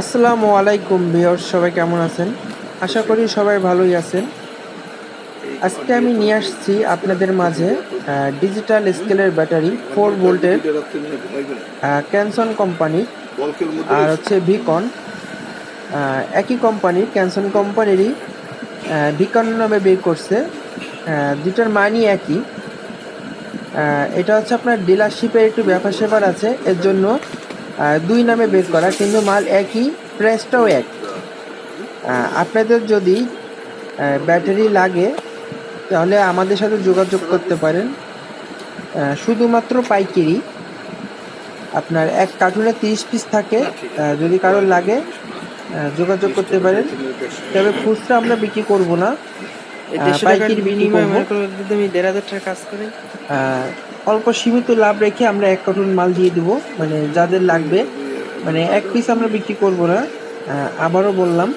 আসসালামু আলাইকুম ভিউয়ার্স, সবাই কেমন আছেন? আশা করি সবাই ভালোই আছেন। আজকে আমি নিয়ে আসছি আপনাদের মাঝে ডিজিটাল স্কেলের ব্যাটারি ফোর ভোল্টের ক্যানসন কোম্পানি আর হচ্ছে ভিকন একই কোম্পানির ক্যানসন কোম্পানিরই ভিকন নামে বের করছে। দুটার মানই একই। এটা হচ্ছে আপনার ডিলারশিপের একটু ব্যাপার স্যাপার আছে, এর জন্য দুই নামে বের করা, কিন্তু মাল একই, প্রাইসটাও এক। আপনাদের যদি ব্যাটারি লাগে, তাহলে আমাদের সাথে যোগাযোগ করতে পারেন। শুধুমাত্র পাইকারি। আপনার এক কার্টুনে তিরিশ পিস থাকে যদি কারোর লাগে যোগাযোগ করতে পারেন। তবে খুচরা আমরা বিক্রি করব না। পাইকারি বিক্রি করব। দেড় হাজার টাকা কাজ করি। অল্প সীমিত লাভ রেখে আমরা এক কার্টুন মাল দিয়ে দেবো। মানে যাদের লাগবে মানে এক পিস আমরা বিক্রি করব না। আবারও বললাম।